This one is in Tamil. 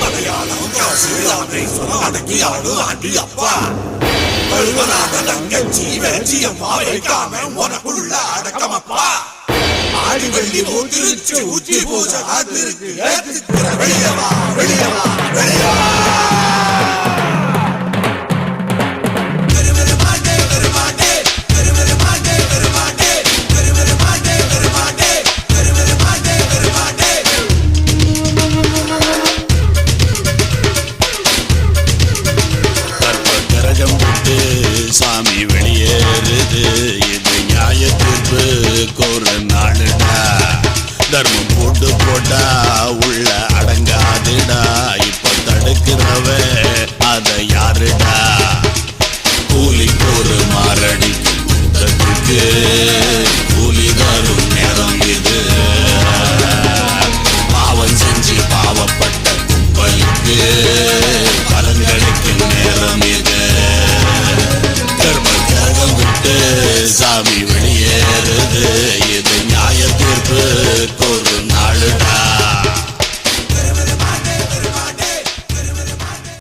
மலையாளம் காசு அடக்கி ஆடு ஆண்டி அப்பா பருவநாத தங்கச்சி வேச்சியம்மா வைக்காம உனக்குள்ள அடக்கமப்பா ஆடி வெள்ளி ஊத்திருச்சு ஊத்தி பூஜை காத்திருக்கு ஏத்துக்கிற வெளியவா வெளியவா குத்தத்துக்கு கூலி தரும் நேரம் இது. பாவம் செஞ்சு பாவப்பட்ட கும்பலுக்கு பலன் கிடைக்கும் நேரம் இது. கர்ம விட்டு சாமி